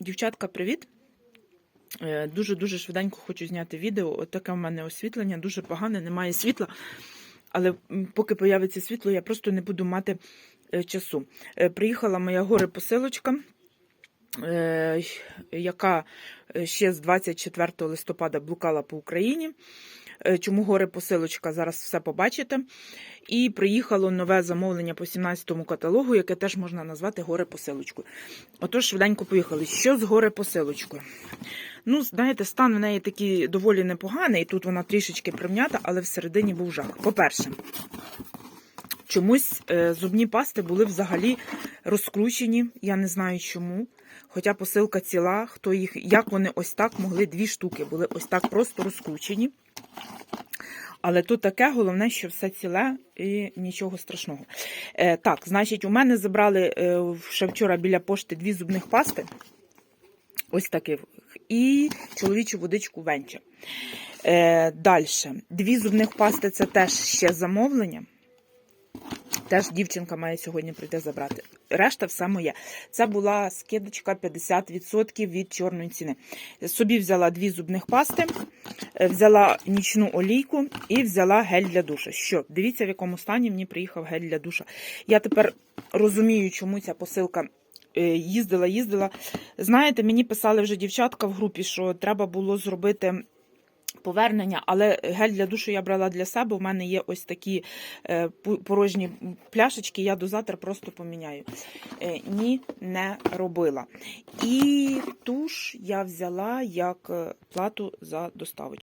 Дівчатка, привіт! Е, Дуже-дуже швиденько хочу зняти відео. От таке в мене освітлення, дуже погане, немає світла. Але поки появиться світло, я просто не буду мати е, часу. Е, Приїхала моя горе-посилочка, яка ще з 24 листопада блукала по Україні. Е, Чому горе-посилочка? Зараз все побачите. І приїхало нове замовлення по 17-му каталогу, яке теж можна назвати горе-посилочкою. Отож, швиденько поїхали. Що з горе-посилочкою? Ну, знаєте, стан в неї такий доволі непоганий. Тут вона трішечки прим'ята, але всередині був жах. По-перше, чомусь е, зубні пасти були взагалі розкручені. Я не знаю чому. Хоча посилка ціла, хто їх, як вони ось так могли, дві штуки були ось так просто розкручені. Але тут таке, головне, що все ціле і нічого страшного. Е, так, значить, у мене забрали е, ще вчора біля пошти дві зубних пасти. Ось таких. І чоловічу водичку венча. Е, Далі. Дві зубних пасти це теж ще замовлення. Теж дівчинка має сьогодні прийти забрати. Решта все моє. Це була скидочка 50% від чорної ціни. Собі взяла дві зубних пасти, е, взяла нічну олійку і взяла гель для душа. Що? Дивіться, в якому стані мені приїхав гель для душа. Я тепер розумію, чому ця посилка е, їздила, їздила. Знаєте, мені писали вже дівчатка в групі, що треба було зробити. Повернення, але гель для душу я брала для себе. У мене є ось такі е, порожні пляшечки, я дозатор просто поміняю. Е, ні, не робила. І туш я взяла як е, плату за доставочку.